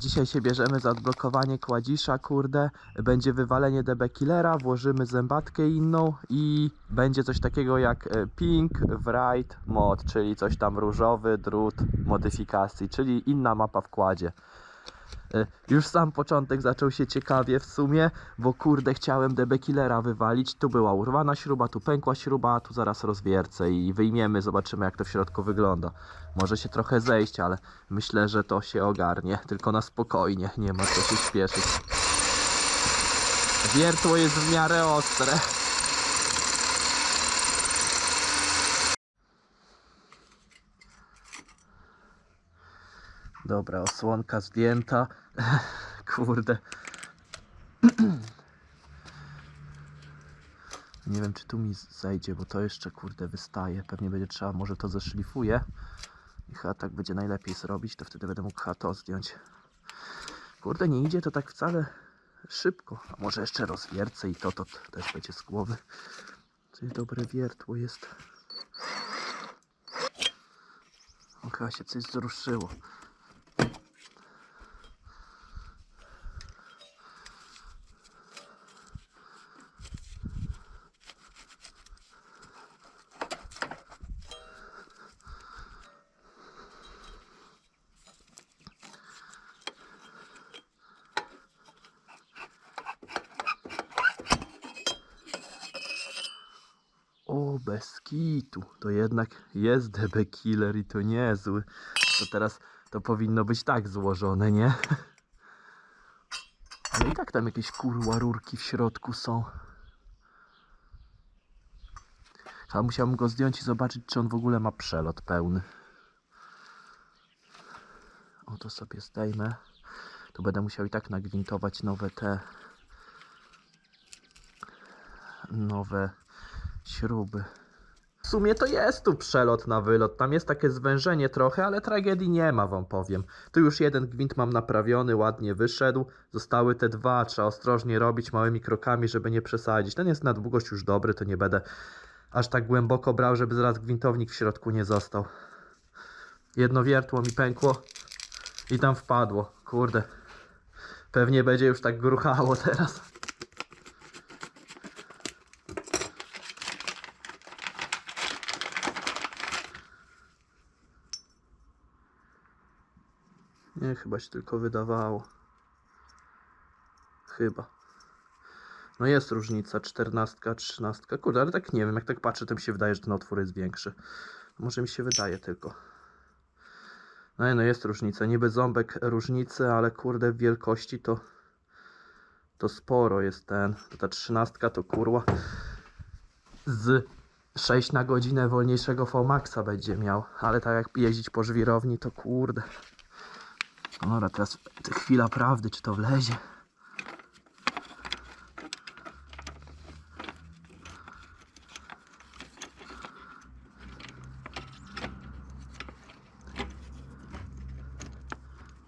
Dzisiaj się bierzemy za odblokowanie kładzisza, kurde. Będzie wywalenie DB Killera, włożymy zębatkę inną i będzie coś takiego jak e, Pink Wright Mod, czyli coś tam różowy drut modyfikacji, czyli inna mapa w kładzie. E, Już sam początek zaczął się ciekawie w sumie, bo kurde chciałem DB Killera wywalić. Tu była urwana śruba, tu pękła śruba, tu zaraz rozwiercę i wyjmiemy, zobaczymy jak to w środku wygląda. Może się trochę zejść, ale myślę, że to się ogarnie. Tylko na spokojnie, nie ma co się śpieszyć. Wiertło jest w miarę ostre. Dobra, osłonka zdjęta. Kurde. Nie wiem, czy tu mi zejdzie, bo to jeszcze, kurde, wystaje. Pewnie będzie trzeba, może to zeszlifuję. I chyba tak będzie najlepiej zrobić, to wtedy będę mógł to zdjąć. Kurde, nie idzie to tak wcale szybko. A może jeszcze rozwiercę i to, to też będzie z głowy. Coś dobre wiertło jest. Chyba się coś wzruszyło. O, bez kitu. To jednak jest DB Killer i to niezły. To teraz to powinno być tak złożone, nie? Ale i tak tam jakieś kurła rurki w środku są. Chyba musiałbym go zdjąć i zobaczyć, czy on w ogóle ma przelot pełny. O, to sobie zdejmę. To będę musiał i tak nagwintować nowe te... Nowe śruby. W sumie to jest tu przelot na wylot. Tam jest takie zwężenie trochę, ale tragedii nie ma, wam powiem. Tu już jeden gwint mam naprawiony, ładnie wyszedł. Zostały te dwa, trzeba ostrożnie robić małymi krokami, żeby nie przesadzić. Ten jest na długość już dobry, to nie będę aż tak głęboko brał, żeby zaraz gwintownik w środku nie został. Jedno wiertło mi pękło i tam wpadło. Kurde. Pewnie będzie już tak gruchało teraz. Nie, chyba się tylko wydawało. Chyba. No jest różnica, 14, 13. Kurde, ale tak nie wiem, jak tak patrzę, to mi się wydaje, że ten otwór jest większy. Może mi się wydaje tylko. No i no jest różnica. Niby ząbek różnicy, ale kurde w wielkości to to sporo jest ten. Ta 13 to kurwa z 6 na godzinę wolniejszego VMAXa będzie miał. Ale tak jak jeździć po żwirowni, to kurde. No Dobra, teraz chwila prawdy, czy to wlezie.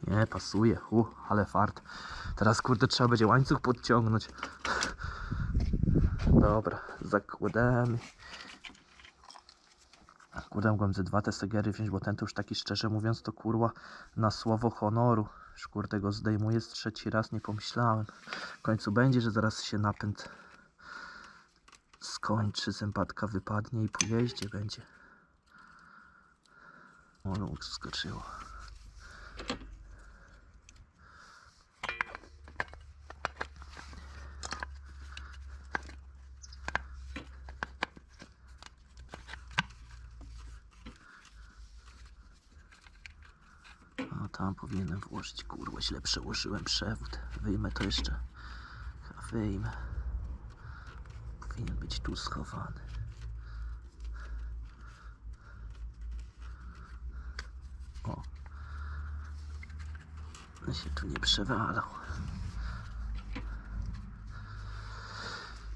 Nie, pasuje. U, ale fart. Teraz kurde trzeba będzie łańcuch podciągnąć. Dobra, zakładamy. Kurde, mogłem ze dwa te segery wziąć, bo ten to już taki szczerze mówiąc to kurwa na słowo honoru. Już kurde go zdejmuję z trzeci raz, nie pomyślałem. W końcu będzie, że zaraz się napęd skończy, zębatka wypadnie i po jeździe będzie. O, no, skoczyło. O, tam powinienem włożyć, kurwa, źle przełożyłem przewód. Wyjmę to jeszcze. Wyjmę. Powinien być tu schowany. O. No się tu nie przewalał.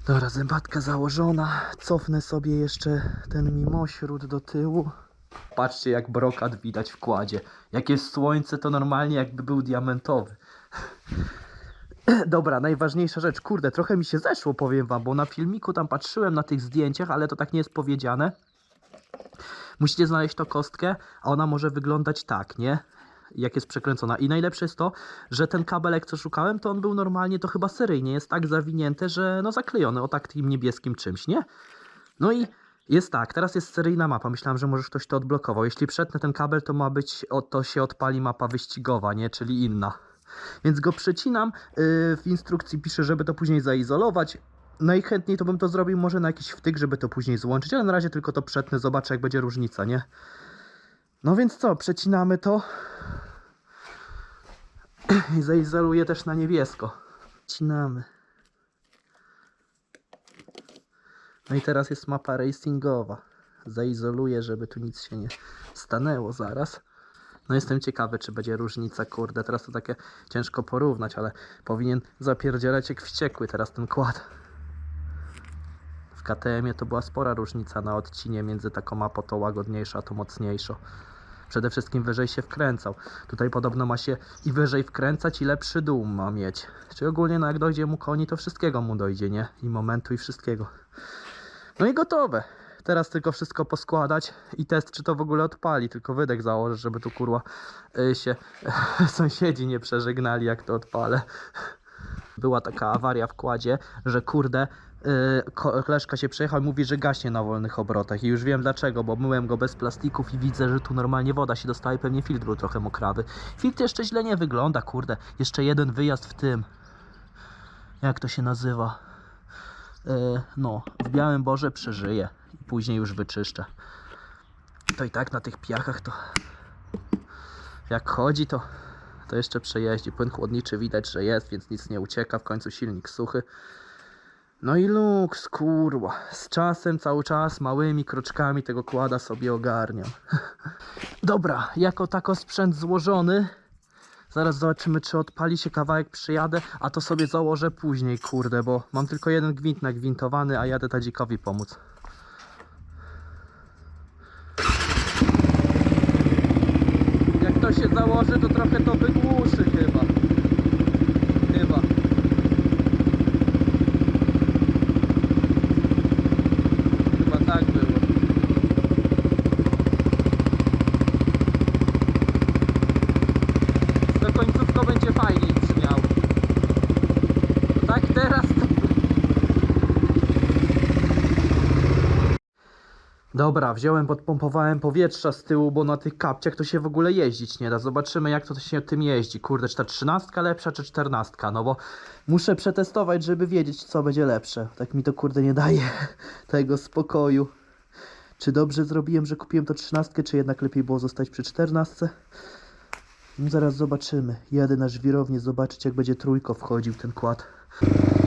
Dobra, zębatka założona. Cofnę sobie jeszcze ten mimośród do tyłu. Patrzcie jak brokat widać w kładzie. Jak jest słońce to normalnie jakby był diamentowy. Dobra, najważniejsza rzecz. Kurde, trochę mi się zeszło, powiem wam, bo na filmiku tam patrzyłem na tych zdjęciach, ale to tak nie jest powiedziane. Musicie znaleźć tą kostkę, a ona może wyglądać tak, nie? jak jest przekręcona. I najlepsze jest to, że ten kabelek, co szukałem, to on był normalnie, to chyba seryjnie, jest tak zawinięty, że no zaklejony o takim niebieskim czymś, nie? No i jest tak, teraz jest seryjna mapa. Myślałem, że może ktoś to odblokował. Jeśli przetnę ten kabel, to ma być, o, to się odpali mapa wyścigowa, nie? Czyli inna. Więc go przecinam. Yy, w instrukcji pisze, żeby to później zaizolować. Najchętniej to bym to zrobił może na jakiś wtyk, żeby to później złączyć, ale na razie tylko to przetnę, zobaczę jak będzie różnica, nie? No więc co, przecinamy to i zaizoluję też na niebiesko. Przecinamy. No i teraz jest mapa racingowa. Zaizoluję, żeby tu nic się nie stanęło zaraz. No jestem ciekawy, czy będzie różnica, kurde, teraz to takie ciężko porównać, ale powinien zapierdzielać jak wściekły teraz ten kład. W KTM-ie to była spora różnica na odcinie między taką mapą to łagodniejsza, a to mocniejsza. Przede wszystkim wyżej się wkręcał. Tutaj podobno ma się i wyżej wkręcać i lepszy dół ma mieć. Czyli ogólnie no jak dojdzie mu koni, to wszystkiego mu dojdzie, nie? I momentu i wszystkiego. No i gotowe. Teraz tylko wszystko poskładać i test, czy to w ogóle odpali. Tylko wydech założę, żeby tu kurwa y, się sąsiedzi nie przeżegnali, jak to odpalę. Była taka awaria w kładzie, że kurde, y, ko- koleżka się przejechał i mówi, że gaśnie na wolnych obrotach. I już wiem dlaczego, bo myłem go bez plastików i widzę, że tu normalnie woda się dostała i pewnie filtr był trochę mokrawy. Filtr jeszcze źle nie wygląda, kurde. Jeszcze jeden wyjazd w tym. Jak to się nazywa? E, no, w Białym Boże przeżyję i później już wyczyszczę. To i tak na tych piachach to jak chodzi to to jeszcze przejeździ. Płyn chłodniczy widać, że jest, więc nic nie ucieka. W końcu silnik suchy. No i luks, kurwa. Z czasem, cały czas, małymi kroczkami tego kłada sobie ogarniam. Dobra, jako tako sprzęt złożony. Zaraz zobaczymy, czy odpali się kawałek, przyjadę, a to sobie założę później, kurde, bo mam tylko jeden gwint nagwintowany, a jadę tadzikowi pomóc. Jak to się założy, to trochę to wygłuszy chyba. Chyba tak było. To końcówko będzie fajniej brzmiał. No tak teraz to... Dobra, wziąłem, podpompowałem powietrza z tyłu, bo na tych kapciach to się w ogóle jeździć nie da. Zobaczymy jak to się tym jeździ. Kurde, czy ta trzynastka lepsza, czy czternastka? No bo muszę przetestować, żeby wiedzieć co będzie lepsze. Tak mi to kurde nie daje tego spokoju. Czy dobrze zrobiłem, że kupiłem to trzynastkę, czy jednak lepiej było zostać przy czternastce? No zaraz zobaczymy. Jadę na żwirownię zobaczyć jak będzie trójko wchodził ten kład.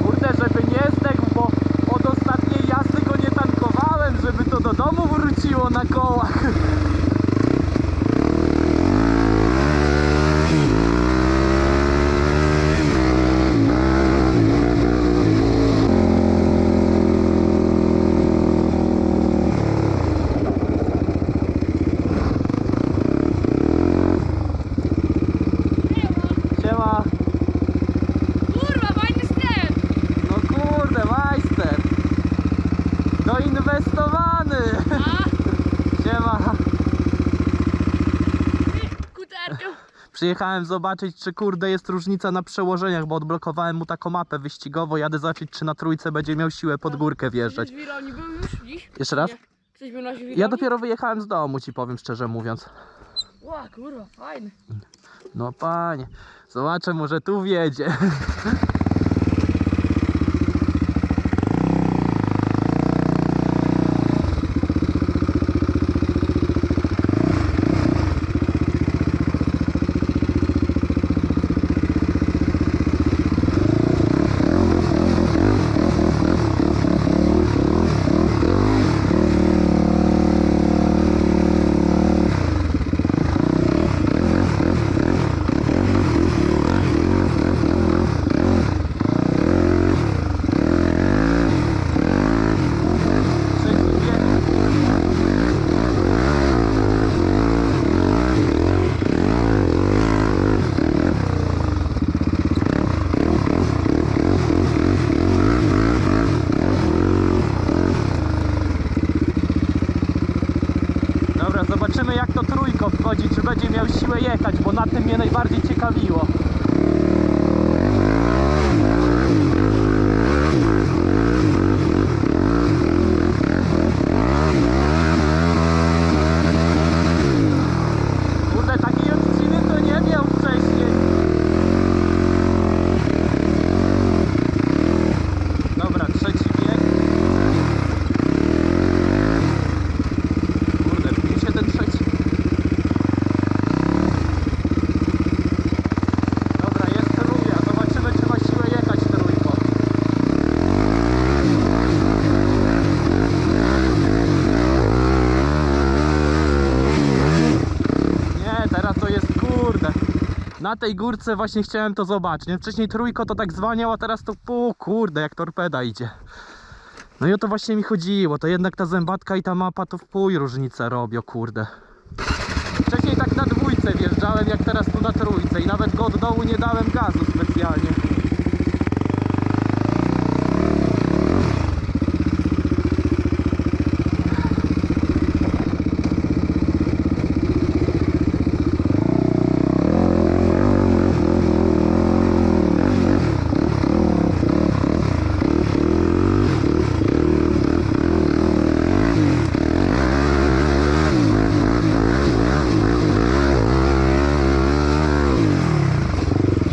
Kurde, żeby nie zdechł, bo od ostatniej jazdy go nie tankowałem, żeby to do domu wróciło na kołach. Kurwa, sklep! No kurde, majster. Doinwestowany. Przyjechałem zobaczyć, czy kurde jest różnica na przełożeniach, bo odblokowałem mu taką mapę wyścigowo. Jadę zobaczyć, czy na trójce będzie miał siłę pod górkę wjeżdżać. Ktoś w Wironi był już dziś? Jeszcze raz? Nie. Ktoś był na Wironi? Ja dopiero wyjechałem z domu, ci powiem szczerze mówiąc. Ła, kurwa, fajny. No panie, zobaczę, może tu wjedzie. mnie najbardziej ciekawiło. Kurde, takiej odciny to nie miał wcześniej. Dobra, trzeci bieg. Kurde, mi się ten trzeci. Dobra, jest trójka. Zobaczymy, czy ma siłę jechać trójką. Nie, teraz to jest kurde. Na tej górce właśnie chciałem to zobaczyć. nie? Wcześniej trójko to tak zwaniał, a teraz to pół kurde, jak torpeda idzie. No i o to właśnie mi chodziło. To jednak ta zębatka i ta mapa to w pój różnicę robią, kurde. Wcześniej tak na dwójce wjeżdżałem, jak teraz tu na trójce i nawet go od dołu nie dałem gazu specjalnie.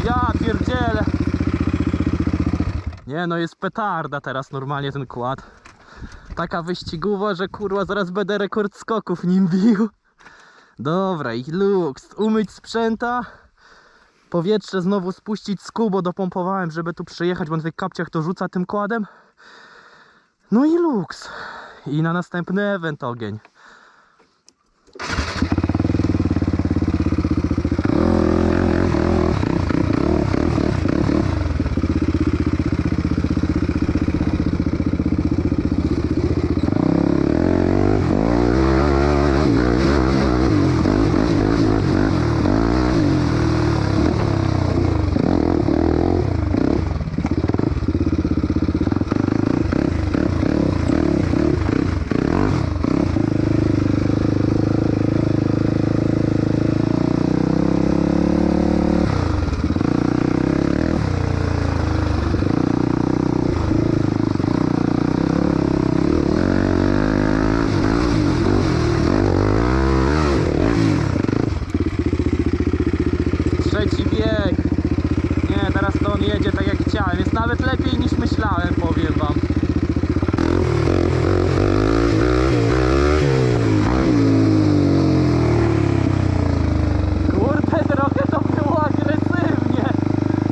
Ja pierdzielę. Nie no, jest petarda teraz normalnie ten kład. Taka wyścigowa, że kurwa zaraz będę rekord skoków nim bił. Dobra i luks. Umyć sprzęta. Powietrze znowu spuścić z kubo dopompowałem, żeby tu przyjechać, bo na tych kapciach to rzuca tym kładem. No i luks. I na następny event ogień.